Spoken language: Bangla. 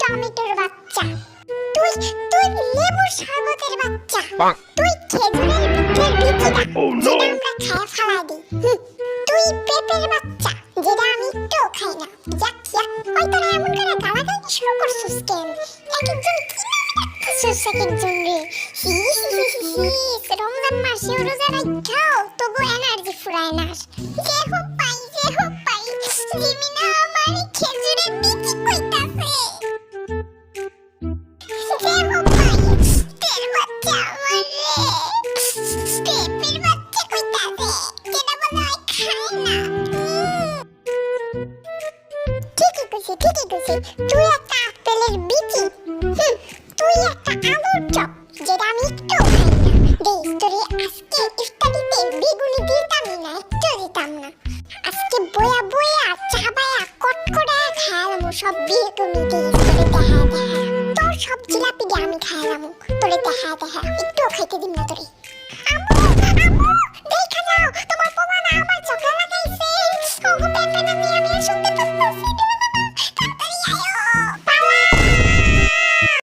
টমেটোর বাচ্চা। তুই তুই লেবুর শরবতের বাচ্চা। তুই খেজুরের পিঠের বিচিটা Oh, যেটা আমরা খায় ফালাই দিই। তুই পেঁপের বাচ্চা যেটা আমি একটুও খাই না। ইয়াক ইয়াক ওই তোরা এমন করে গালাগালি শুরু করছিস কেন? এক একজন কি ডাকতেছিস এক একজন রে। হি হি হি হি হি রমজান মাসে রোজা রাখাও তবু এনার্জি ফুরায় না। যে হোক পাই যে হোক পাই জিমিনা আমার খেজুরের বিচি কইতাছে কইছি ঠিকই কইছি। তুই একটা আপেলের বিচি। তুই একটা আলুর চপ, যেটা আমি একটু খাই না। আজকে ইফতারিতে বেগুনি দিতামই না, একটু দিতাম না। আজকে বয়া বয়া চাবায়া কটকড়ায়া খায়ালাম সব বেগুনি দিয়ে। দেখা দেখা তোর সব জিলাপি দিয়ে আমি খায়ালাম তোরে দেখা দেখা একটু খাইতে দিম না তোরে। আম্মু আম্মু আমার চোখে লাগাইছে। ওগো, পেপে না মিয়া মিয়া শুনতে